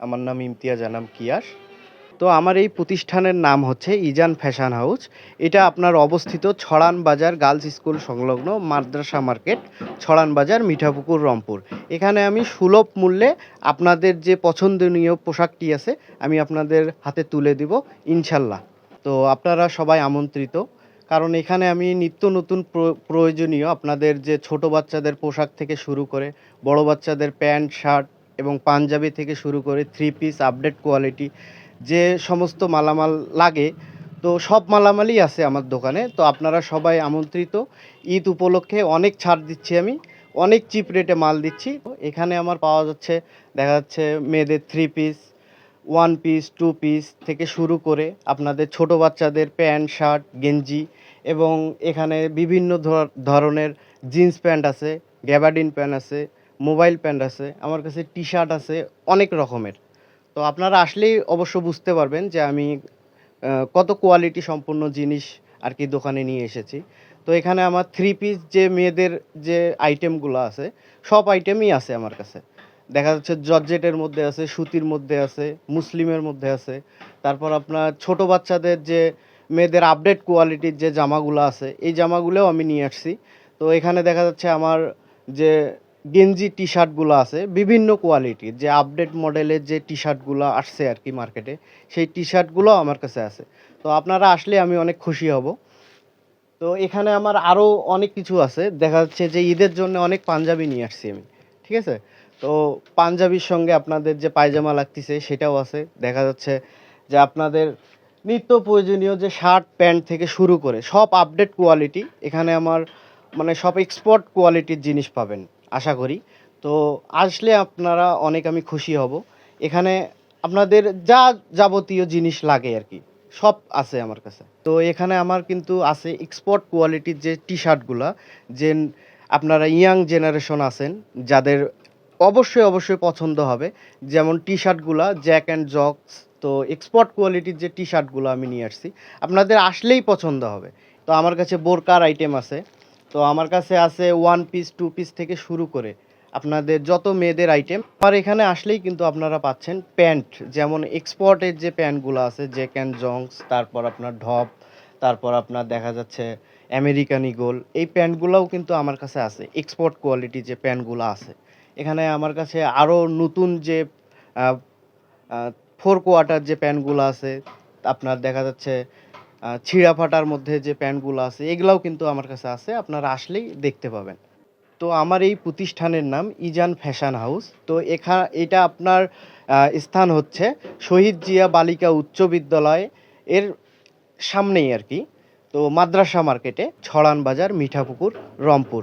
আমার নাম ইমতিয়াজ আনাম কিয়াস। তো আমার এই প্রতিষ্ঠানের নাম হচ্ছে ইজান ফ্যাশন হাউস। এটা আপনার অবস্থিত ছড়ান বাজার গার্লস স্কুল সংলগ্ন মাদ্রাসা মার্কেট, ছড়ান বাজার মিঠাপুকুর, রংপুর। এখানে আমি সুলভ মূল্যে আপনাদের যে পছন্দনীয় পোশাকটি আছে, আমি আপনাদের হাতে তুলে দিব, ইনশাল্লাহ। তো আপনারা সবাই আমন্ত্রিত, কারণ এখানে আমি নিত্য নতুন প্র- প্রয়োজনীয় আপনাদের যে ছোট বাচ্চাদের পোশাক থেকে শুরু করে, বড় বাচ্চাদের প্যান্ট, শার্ট এবং পাঞ্জাবি থেকে শুরু করে থ্রি পিস আপডেট কোয়ালিটি যে সমস্ত মালামাল লাগে, তো সব মালামালই আছে আমার দোকানে। তো আপনারা সবাই আমন্ত্রিত। ঈদ উপলক্ষে অনেক ছাড় দিচ্ছি আমি, অনেক চিপ রেটে মাল দিচ্ছি। এখানে আমার পাওয়া যাচ্ছে, দেখা যাচ্ছে মেয়েদের three piece one piece two piece থেকে শুরু করে আপনাদের ছোট বাচ্চাদের প্যান্ট, শার্ট, গেঞ্জি এবং এখানে বিভিন্ন ধর- ধরনের জিন্স প্যান্ট আছে গ্যাবার্ডিন প্যান্ট আছে মোবাইল প্যান্ট আছে, আমার কাছে টি শার্ট আছে, অনেক রকমের। তো আপনারা আসলেই অবশ্য বুঝতে পারবেন যে আমি কত কোয়ালিটি সম্পন্ন জিনিস আর কি দোকানে নিয়ে এসেছি। তো এখানে আমার থ্রি পিস যে মেয়েদের যে আইটেমগুলো আছে, সব আইটেমই আছে আমার কাছে। দেখা যাচ্ছে জর্জেটের মধ্যে আছে, সুতির মধ্যে আছে, মুসলিমের মধ্যে আছে। তারপর আপনার ছোট বাচ্চাদের যে মেয়েদের আপডেট কোয়ালিটির যে জামাগুলো আছে, এই জামাগুলোও আমি নিয়ে আসছি। তো এখানে দেখা যাচ্ছে আমার যে গেঞ্জি টি শার্টগুলো আছে, বিভিন্ন কোয়ালিটির যে আপডেট মডেলের যে টি শার্টগুলো আসছে আর কি মার্কেটে সেই টি শার্টগুলো আমার কাছে আছে। তো আপনারা আসলে আমি অনেক খুশি হব। তো এখানে আমার আরও অনেক কিছু আছে। দেখা যাচ্ছে যে ঈদের জন্য অনেক পাঞ্জাবি নিয়ে আসছি আমি, ঠিক আছে? তো পাঞ্জাবির সঙ্গে আপনাদের যে পায়জামা লাগতেছে, সেটাও আছে। দেখা যাচ্ছে যে আপনাদের নিত্য প্রয়োজনীয় যে শার্ট, প্যান্ট থেকে শুরু করে সব আপডেট কোয়ালিটি এখানে আমার মানে সব এক্সপোর্ট কোয়ালিটির জিনিস পাবেন। আশা করি। তো আসলে আপনারা অনেক আমি খুশি হব। এখানে আপনাদের যা যাবতীয় জিনিস লাগে আর কি, সব আছে আমার কাছে। তো এখানে আমার কিন্তু আছে এক্সপোর্ট কোয়ালিটির যে টি শার্টগুলা যে আপনারা ইয়াং জেনারেশন আছেন, যাদের অবশ্যই অবশ্যই পছন্দ হবে। যেমন টি শার্টগুলা জ্যাক অ্যান্ড জক্স তো এক্সপোর্ট কোয়ালিটির যে টি শার্টগুলো আমি নিয়ে আসছি, আপনাদের আসলেই পছন্দ হবে। তো আমার কাছে বোরকার আইটেম আছে। তো আমার কাছে আছে ওয়ান পিস টু পিস থেকে শুরু করে আপনাদের যত মেয়েদের আইটেম আর এখানে আসলেই কিন্তু আপনারা পাচ্ছেন প্যান্ট যেমন এক্সপোর্টের যে প্যান্টগুলো আছে জ্যাক অ্যান্ড জংস তারপর আপনার ঢপ তারপর আপনার দেখা যাচ্ছে আমেরিকান ইগল এই প্যান্টগুলোও কিন্তু আমার কাছে আছে এক্সপোর্ট কোয়ালিটি যে প্যান্টগুলো আছে। এখানে আমার কাছে আরও নতুন যে ফোর কোয়ার্টার যে প্যান্টগুলো আছে, আপনার দেখা যাচ্ছে ছিঁড়া ফাটার মধ্যে যে প্যান্টগুলো আছে, এগুলাও কিন্তু আমার কাছে আছে, আপনারা আসলেই দেখতে পাবেন। তো আমার এই প্রতিষ্ঠানের নাম ইজান ফ্যাশন হাউস। তো এখা, এটা আপনার স্থান হচ্ছে শহীদ জিয়া বালিকা উচ্চ বিদ্যালয় এর সামনেই আর কি। তো মাদ্রাসা মার্কেটে ছড়ান বাজার মিঠাপুকুর রংপুর।